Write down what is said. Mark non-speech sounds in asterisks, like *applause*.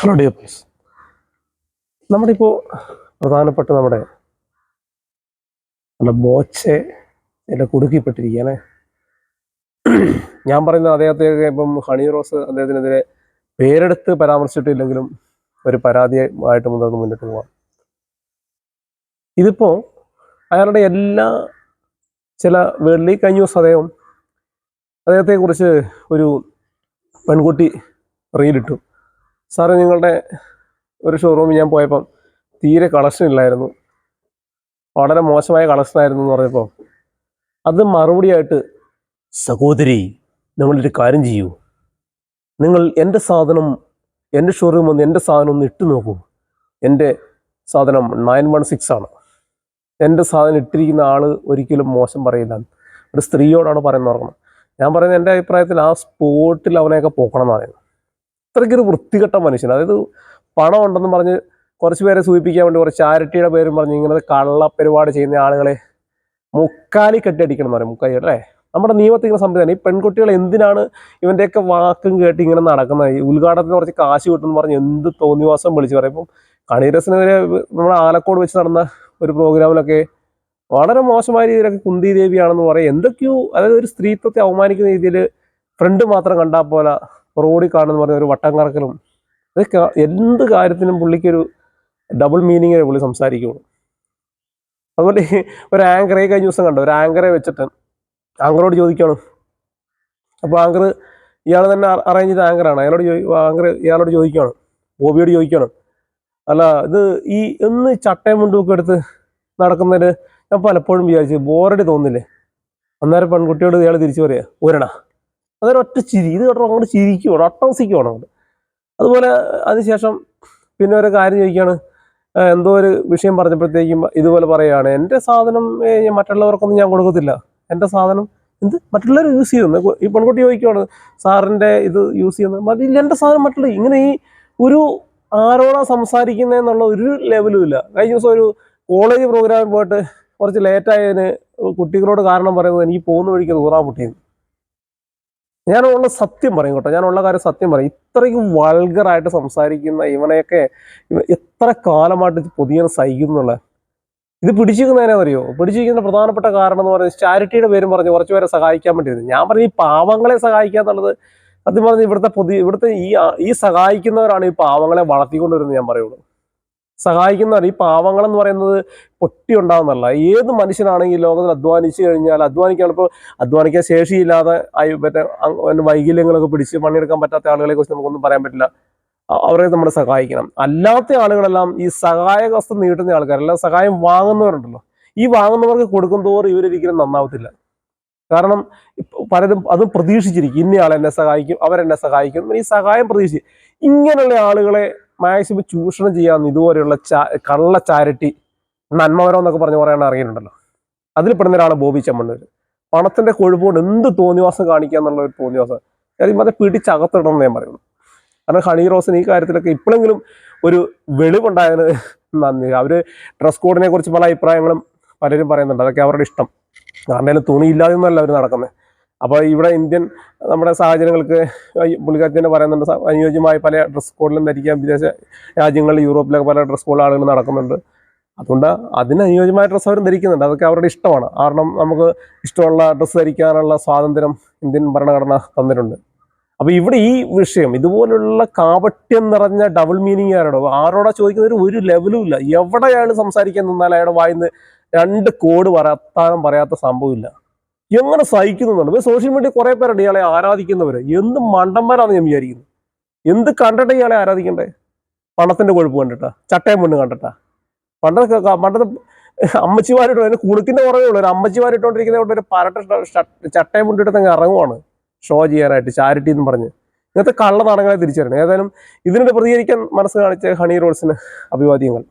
Hello dear please നമ്മുടെ ഇപ്പോൾ പ്രധാനപ്പെട്ട നമ്മുടെ നമ്മുടെ ബോച്ചെ എന്റെ കുടുക്കിപ്പെട്ടിരിക്കുകയാണ്. ഞാൻ പറയുന്നത് അദ്ദേഹത്തെ ഇപ്പം ഹണി റോസ് അദ്ദേഹത്തിനെതിരെ പേരെടുത്ത് പരാമർശിച്ചിട്ടില്ലെങ്കിലും ഒരു പരാതിയായിട്ട് മുന്നോട്ട് മുന്നോട്ട് പോവാം. ഇതിപ്പോൾ അയാളുടെ എല്ലാ ചില വെള്ളി കഴിഞ്ഞ ദിവസം അദ്ദേഹം അദ്ദേഹത്തെക്കുറിച്ച് ഒരു പെൺകുട്ടി റീലിട്ടു. സാറേ നിങ്ങളുടെ ഒരു ഷോറൂമിൽ ഞാൻ പോയപ്പം തീരെ കളക്ഷൻ ഇല്ലായിരുന്നു. വളരെ മോശമായ കളക്ഷൻ ആയിരുന്നു എന്ന് പറഞ്ഞപ്പോൾ അത് മറുപടിയായിട്ട് സഹോദരി നിങ്ങളൊരു കാര്യം ചെയ്യൂ. നിങ്ങൾ എന്റെ സാധനം എന്റെ ഷോറൂം വന്ന് എന്റെ സാധനം ഒന്ന് ഇട്ട് നോക്കൂ. എന്റെ സാധനം നയൻ വൺ സിക്സ് ആണ്. എന്റെ സാധനം ഇട്ടിരിക്കുന്ന ആൾ ഒരിക്കലും മോശം പറയില്ല. ഒരു സ്ത്രീയോടാണ് പറയുന്നത് ഓർക്കണം. ഞാൻ പറയുന്നത് എന്റെ അഭിപ്രായത്തിൽ ആ സ്പോട്ടിൽ അവനെയൊക്കെ പോക്കണം എന്ന് പറയുന്നത് അത്രയ്ക്കൊരു വൃത്തികെട്ട മനുഷ്യൻ. അതായത് പണം ഉണ്ടെന്ന് പറഞ്ഞ് കുറച്ച് പേരെ സൂചിപ്പിക്കാൻ വേണ്ടി കുറച്ച് ചാരിറ്റിയുടെ പേരും പറഞ്ഞ് ഇങ്ങനെ കള്ള ചെയ്യുന്ന ആളുകളെ മുക്കാലി കെട്ടിയടിക്കണം എന്ന് പറയും. മുക്കാലി അല്ലേ? നമ്മുടെ നിയമത്തിൽ ഇങ്ങനെ സംവിധാനം. ഈ പെൺകുട്ടികൾ എന്തിനാണ് ഇവന്റെയൊക്കെ വാക്കും കേട്ട് ഇങ്ങനെ നടക്കുന്നത്? ഈ ഉദ്ഘാടനത്തിന് കുറച്ച് കാശ് കിട്ടുമെന്ന് പറഞ്ഞ് എന്ത് തോന്നിവാസം വിളിച്ച് പറയും. ഇപ്പം കണീരസിനെതിരെ നമ്മുടെ ആലക്കോട് വെച്ച് നടന്ന ഒരു പ്രോഗ്രാമിലൊക്കെ വളരെ മോശമായ രീതിയിലൊക്കെ കുന്തി ദേവിയാണെന്ന് പറയും. എന്തൊക്കെയോ അതായത് ഒരു സ്ത്രീത്വത്തെ അവമാനിക്കുന്ന രീതിയിൽ ഫ്രണ്ട് മാത്രം കണ്ടാൽ പോലെ റോഡിൽ കാണുന്ന പറഞ്ഞ ഒരു വട്ടം കറക്കലും അതൊക്കെ എന്ത് കാര്യത്തിനും പുള്ളിക്കൊരു ഡബിൾ മീനിങ്ങേ പുള്ളി സംസാരിക്കുകയുള്ളൂ അതുപോലെ *laughs* ഒരു ആങ്കറെ കഴിഞ്ഞ ദിവസം കണ്ടു? ഒരു ആങ്കറെ വെച്ചിട്ട് ആങ്കറോട് ചോദിക്കുകയാണ് അപ്പോൾ ആങ്കർ ഇയാൾ തന്നെ അറേഞ്ച് ചെയ്ത ആങ്കറാണ് അയാളോട് ആങ്കർ ഇയാളോട് ചോദിക്കുകയാണ് ബോബിയോട് ചോദിക്കുകയാണ് അല്ല ഇത് ഈ ഒന്ന് ചട്ടയും മുണ്ടുമൊക്കെ എടുത്ത് നടക്കുന്നതിന് ഞാൻ പലപ്പോഴും വിചാരിച്ചു ബോറടി തോന്നില്ലേ? അന്നേരം പെൺകുട്ടിയോട് ഇയാൾ തിരിച്ചു പറയാ ഊരണ അതൊരു ഒറ്റ ചിരി ഇത് കേട്ടോ അങ്ങോട്ട് ചിരിക്കുവാണ് ഒട്ടവസിക്കുവാണ് അങ്ങോട്ട്. അതുപോലെ അതിനുശേഷം പിന്നെ ഒരു കാര്യം ചോദിക്കുകയാണ് എന്തോ ഒരു വിഷയം പറഞ്ഞപ്പോഴത്തേക്കും ഇതുപോലെ പറയുകയാണ് എന്റെ സാധനം മറ്റുള്ളവർക്കൊന്നും ഞാൻ കൊടുക്കത്തില്ല. എന്റെ സാധനം എന്ത്? മറ്റുള്ളവർ യൂസ് ചെയ്യുന്നു ഈ പെൺകുട്ടി ചോദിക്കുവാണ് സാറിന്റെ ഇത് യൂസ് ചെയ്യുന്നത്? ഇല്ല എന്റെ സാധനം മറ്റുള്ള ഇങ്ങനെ ഈ ഒരു ആരോടാ സംസാരിക്കുന്നതെന്നുള്ള ഒരു ലെവലും ഇല്ല. കഴിഞ്ഞ ദിവസം ഒരു കോളേജ് പ്രോഗ്രാമിൽ പോയിട്ട് കുറച്ച് ലേറ്റായതിന് കുട്ടികളോട് കാരണം പറയുന്നത് എനിക്ക് പോകുന്ന വഴിക്ക് തൂറാൻ മുട്ടിയെന്ന് ഞാനുള്ള സത്യം പറയും കേട്ടോ. ഞാനുള്ള കാര്യം സത്യം പറയും. ഇത്രയും വൾഗറായിട്ട് സംസാരിക്കുന്ന ഇവനെയൊക്കെ എത്ര കാലമായിട്ട് ഇത് പൊതിയാൻ സഹിക്കുന്നുള്ള? ഇത് പിടിച്ചിരിക്കുന്നതിനെ അറിയോ പിടിച്ചിരിക്കുന്ന പ്രധാനപ്പെട്ട കാരണം എന്ന് പറഞ്ഞാൽ ചാരിറ്റിയുടെ പേരും പറഞ്ഞ് കുറച്ച് പേരെ സഹായിക്കാൻ വേണ്ടിയിരുന്നു ഞാൻ പറഞ്ഞു ഈ പാവങ്ങളെ സഹായിക്കുക എന്നുള്ളത് സത്യം പറഞ്ഞ് ഇവിടുത്തെ പുതിയ ഇവിടുത്തെ ഈ ഈ സഹായിക്കുന്നവരാണ് ഈ പാവങ്ങളെ വളർത്തിക്കൊണ്ടുവരുന്നത് ഞാൻ പറയുള്ളൂ. സഹായിക്കുന്നവർ ഈ പാവങ്ങളെന്ന് പറയുന്നത് പൊട്ടി ഉണ്ടാവുന്നതല്ല ഏത് മനുഷ്യനാണെങ്കിൽ ലോകത്തിൽ അധ്വാനിച്ചു കഴിഞ്ഞാൽ അധ്വാനിക്കാൻ ഇപ്പോൾ അധ്വാനിക്കാൻ ശേഷിയില്ലാതെ ആയി മറ്റേ വൈകല്യങ്ങളൊക്കെ പിടിച്ച് പണിയെടുക്കാൻ പറ്റാത്ത ആളുകളെ കുറിച്ച് നമുക്കൊന്നും പറയാൻ പറ്റില്ല. അവരെ നമ്മൾ സഹായിക്കണം. അല്ലാത്ത ആളുകളെല്ലാം ഈ സഹായ നീട്ടുന്ന ആൾക്കാരല്ല സഹായം വാങ്ങുന്നവരുണ്ടല്ലോ. ഈ വാങ്ങുന്നവർക്ക് കൊടുക്കും തോറും ഇവരൊരിക്കലും നന്നാവത്തില്ല. കാരണം പലരും അതും പ്രതീക്ഷിച്ചിരിക്കും. ഇന്നയാൾ എന്നെ സഹായിക്കും അവരെന്നെ സഹായിക്കും. ഈ സഹായം പ്രതീക്ഷിച്ച് ഇങ്ങനെയുള്ള ആളുകളെ മാക്സിമം ചൂഷണം ചെയ്യാവുന്ന ഇതുപോലെയുള്ള ചാ കള്ള ചാരിറ്റി നന്മവരം എന്നൊക്കെ പറഞ്ഞ് പറയാൻ അറിയുന്നുണ്ടല്ലോ അതിൽ പെടുന്ന ഒരാളാണ് ബോബി ചെമ്മണ്ണൂർ പണത്തിന്റെ കൊഴുപ്പുകൊണ്ട് എന്ത് തോന്നിവാസം കാണിക്കുക എന്നുള്ള ഒരു തോന്നിവാസം. കാര്യം അത് പിടിച്ചകത്തിടണം എന്ന് ഞാൻ പറയുന്നു കാരണം ഹണി റോസിന് ഈ കാര്യത്തിലൊക്കെ ഇപ്പോഴെങ്കിലും ഒരു വെളിവുണ്ടായതിന് നന്ദി. അവർ ഡ്രസ് കോഡിനെ കുറിച്ച് പല അഭിപ്രായങ്ങളും പലരും പറയുന്നുണ്ട്. അതൊക്കെ അവരുടെ ഇഷ്ടം. കാരണം തുണിയില്ലാതെ ഒന്നല്ല അവർ നടക്കുന്നത് അപ്പോൾ ഇവിടെ ഇന്ത്യൻ നമ്മുടെ സാഹചര്യങ്ങൾക്ക് പുള്ളിക്കാരി തന്നെ പറയുന്നുണ്ട് അനുയോജ്യമായ പല ഡ്രസ് കോഡിലും ധരിക്കാൻ വിദേശ രാജ്യങ്ങളിൽ യൂറോപ്പിലൊക്കെ പല ഡ്രസ് കോഡ് ആളുകൾ നടക്കുന്നുണ്ട്. അതുകൊണ്ട് അതിന് അനുയോജ്യമായ ഡ്രസ്സ് അവരും ധരിക്കുന്നുണ്ട്. അതൊക്കെ അവരുടെ ഇഷ്ടമാണ്. കാരണം നമുക്ക് ഇഷ്ടമുള്ള ഡ്രസ്സ് ധരിക്കാനുള്ള സ്വാതന്ത്ര്യം ഇന്ത്യൻ ഭരണഘടന തന്നിട്ടുണ്ട്. അപ്പോൾ ഇവിടെ ഈ വിഷയം ഇതുപോലുള്ള കാപട്യം നിറഞ്ഞ ഡബിൾ മീനിങ് ആരോടോ ആരോടാ ചോദിക്കുന്നതിന് ഒരു ലെവലും ഇല്ല. എവിടെ അയാൾ സംസാരിക്കാൻ നിന്നാൽ അയാളുടെ വായിന്ന് രണ്ട് കോഡ് പറയാത്താനും പറയാത്ത സംഭവമില്ല എങ്ങനെ സഹിക്കുന്നുണ്ട്? സോഷ്യൽ മീഡിയ കുറെ പേരുണ്ട് ഇയാളെ ആരാധിക്കുന്നവര്. എന്ത് മണ്ടന്മാരാന്ന് ഞാൻ വിചാരിക്കുന്നു. എന്ത് കണ്ടിട്ട് ഇയാളെ ആരാധിക്കണ്ടേ? പണത്തിന്റെ കൊഴുപ്പ് കണ്ടിട്ടാ? ചട്ടയം മുന്ന് കണ്ടിട്ടാ? പണ്ട് പണ്ടത്തെ അമ്മച്ചിമാരിട്ടോ അതിന് കുടുക്കിന്റെ കുറവേ ഉള്ളൂ ഒരു അമ്മച്ചിമാരിട്ടോണ്ടിരിക്കുന്ന ഒരു പരട്ട ചട്ടയം മുണ്ടിട്ട് അങ്ങ് ഇറങ്ങുവാണ്. ഷോ ചെയ്യാനായിട്ട് ചാരിറ്റി എന്ന് പറഞ്ഞ്. ഇങ്ങനത്തെ കള്ള നാടകങ്ങളെ തിരിച്ചറിയണം. ഏതായാലും ഇതിനോട് പ്രതികരിക്കാൻ മനസ്സ് കാണിച്ച ഹണി റോൾസിന് അഭിവാദ്യങ്ങൾ.